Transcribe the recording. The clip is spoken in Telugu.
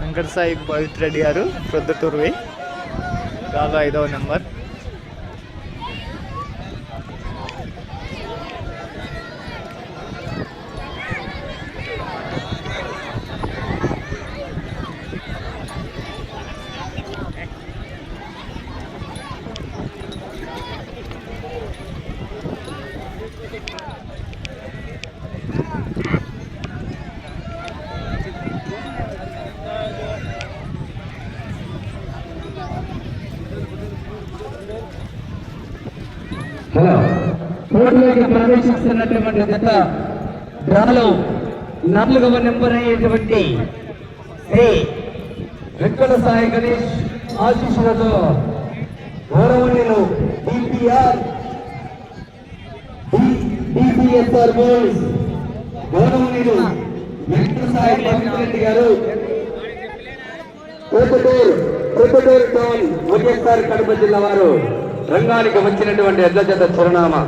వెంకట సాయి పవిత్ర రెడ్డి గారు ప్రొద్దుటూరువి. గాలో ఐదవ నెంబర్. హలో. కోర్టులోకి ప్రవేశిస్తున్నటువంటి జత డ్రాలో నాలుగవ నెంబర్ అయ్యేటువంటి శ్రీ వెంకట సాయి గణేష్ ఆశీస్సులతో గౌరవనీయులు డిపిఆర్ డిపిఎస్ఆర్ బోల్స్ గౌరవనీయులు వెంకట సాయి రెడ్డి గారు. కోపటూరు కోపటూరు టౌన్ వైఎస్ఆర్ కడప జిల్లా వారు. రంగానికి వచ్చినటువంటి ఎడ్ల చేత చిరునామా.